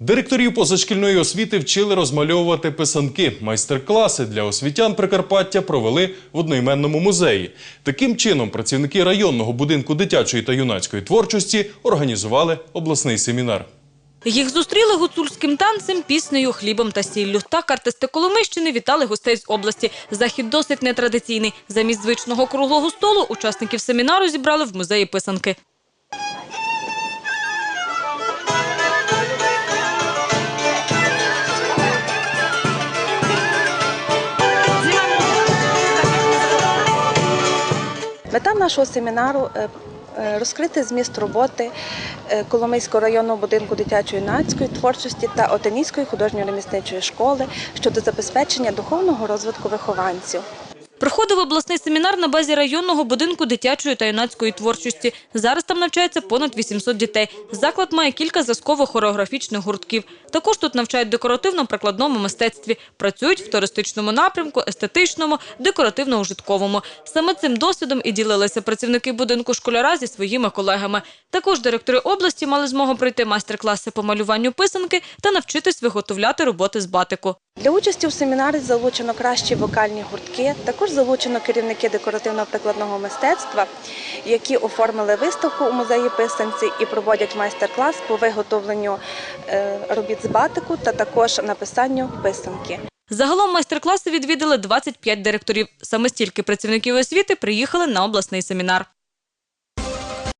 Директорів позашкільної освіти вчили розмальовувати писанки. Майстер-класи для освітян Прикарпаття провели в одноіменному музеї. Таким чином, працівники районного будинку дитячої та юнацької творчості організували обласний семінар. Їх зустріли гуцульським танцем, піснею, хлібом та сіллю. Так артисти Коломийщини вітали гостей з області. Захід досить нетрадиційний. Замість звичного круглого столу учасників семінару зібрали в музеї писанки. Мета нашого семінару е, е, розкрити зміст роботи е, Коломийського районного будинку дитячо-юнацької творчості та Отенійської художньо-ремісничої школи щодо забезпечення духовного розвитку вихованців. Проходив обласний семінар на базі районного будинку дитячої та юнацької творчості. Зараз там навчається понад 800 дітей. Заклад має кілька зразково-хореографічних гуртків. Також тут навчають декоративно-прикладному мистецтві. Працюють в туристичному напрямку, естетичному, декоративно-ужитковому. Саме цим досвідом і ділилися працівники будинку школяра зі своїми колегами. Також директори області мали змогу пройти майстер-класи по малюванню писанки та навчитись виготовляти роботи з батику. Для участі в семінарі залучено кращі вокальні гуртки, також залучено керівники декоративно-прикладного мистецтва, які оформили виставку у музеї писанці і проводять майстер-клас по виготовленню е, робіт з батику та також написанню писанки. Загалом майстер-класи відвідали 25 директорів. Саме стільки працівників освіти приїхали на обласний семінар.